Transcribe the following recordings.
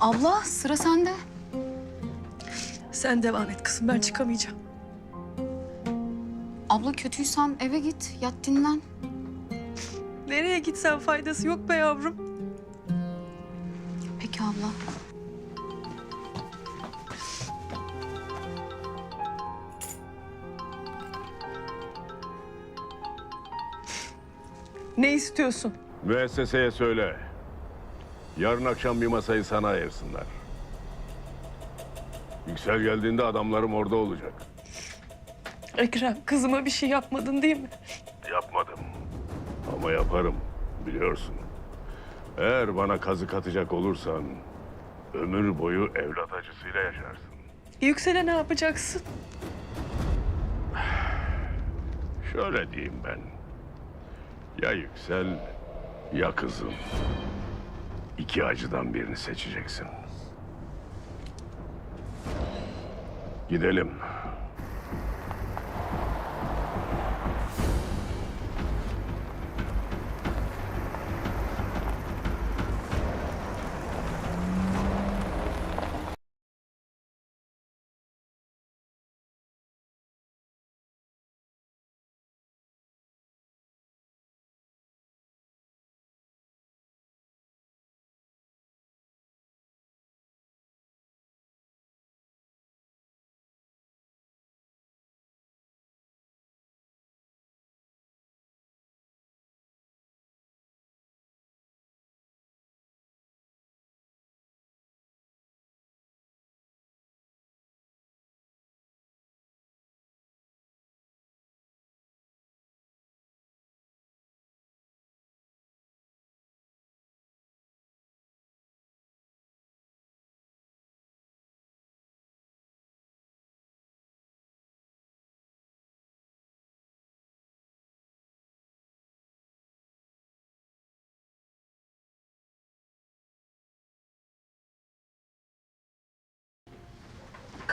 Abla sıra sende. Sen devam et kızım ben çıkamayacağım. Abla kötüysen eve git, yat dinlen. Nereye gitsen faydası yok be yavrum. Peki abla. Ne istiyorsun? Müesseseye söyle. Yarın akşam bir masayı sana ayırsınlar. Yüksel geldiğinde adamlarım orada olacak. Ekrem kızıma bir şey yapmadın değil mi? Yapmadım. Ama yaparım. Biliyorsun. Eğer bana kazık atacak olursan... ...ömür boyu evlat acısıyla yaşarsın. Yüksel'e ne yapacaksın? Şöyle diyeyim ben. Ya Yüksel ya kızım. İki acıdan birini seçeceksin. Gidelim.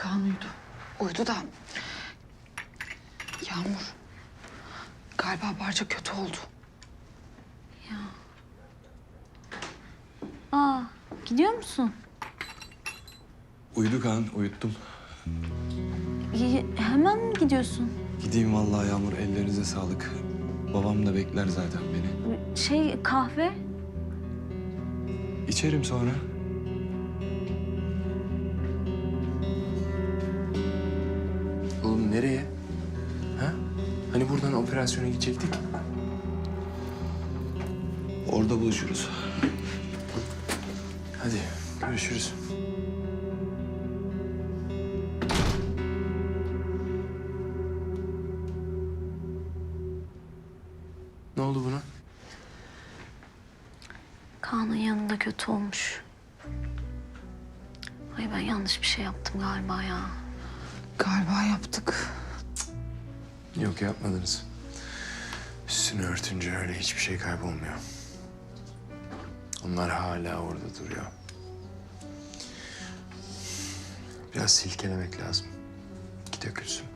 Kaan uyudu. Uyudu da. Yağmur. Galiba Barca kötü oldu. Aa, gidiyor musun? Uyudu Kaan, uyuttum. Y- hemen mi gidiyorsun? Gideyim vallahi Yağmur, ellerinize sağlık. Babam da bekler zaten beni. Şey, kahve? İçerim sonra. Oğlum nereye? Ha? Hani buradan operasyona gidecektik? Orada buluşuruz. Hadi görüşürüz. Ne oldu buna? Kaan'ın yanında kötü olmuş. Ay ben yanlış bir şey yaptım galiba ya. Galiba yaptık. Yok yapmadınız. Üstünü örtünce öyle hiçbir şey kaybolmuyor. Onlar hala orada duruyor. Biraz silkelemek lazım. Ki dökülsün.